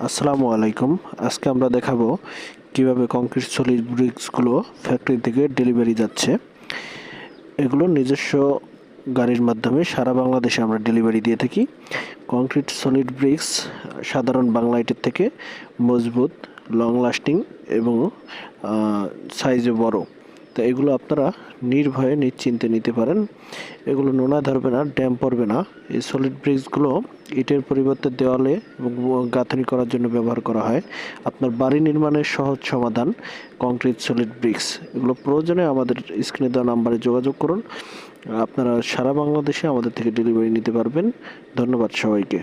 আসসালামু আলাইকুম। আজকে আমরা দেখাবো কীভাবে কংক্রিট সলিড ব্রিক্সগুলো ফ্যাক্টরি থেকে ডেলিভারি যাচ্ছে। এগুলো নিজস্ব গাড়ির মাধ্যমে সারা বাংলাদেশে আমরা ডেলিভারি দিয়ে থাকি। কংক্রিট সলিড ব্রিক্স সাধারণ বাংলাইটের থেকে মজবুত লং লাস্টিং এবং সাইজে বড়। তো এগুলো আপনারা নির্ভয়ে নিশ্চিন্তে নিতে পারেন। এগুলো নোনা ধরবে না, ড্যাম পড়বে না। এই সলিড ব্রিক্সগুলো ইটের পরিবর্তে দেওয়ালে এবং গাঁথনি করার জন্য ব্যবহার করা হয়। আপনার বাড়ি নির্মাণের সহজ সমাধান কংক্রিট সলিড ব্রিক্স এগুলো প্রয়োজনে আমাদের স্ক্রিনে দেওয়া নাম্বারে যোগাযোগ করুন। আপনারা সারা বাংলাদেশে আমাদের থেকে ডেলিভারি নিতে পারবেন। ধন্যবাদ সবাইকে।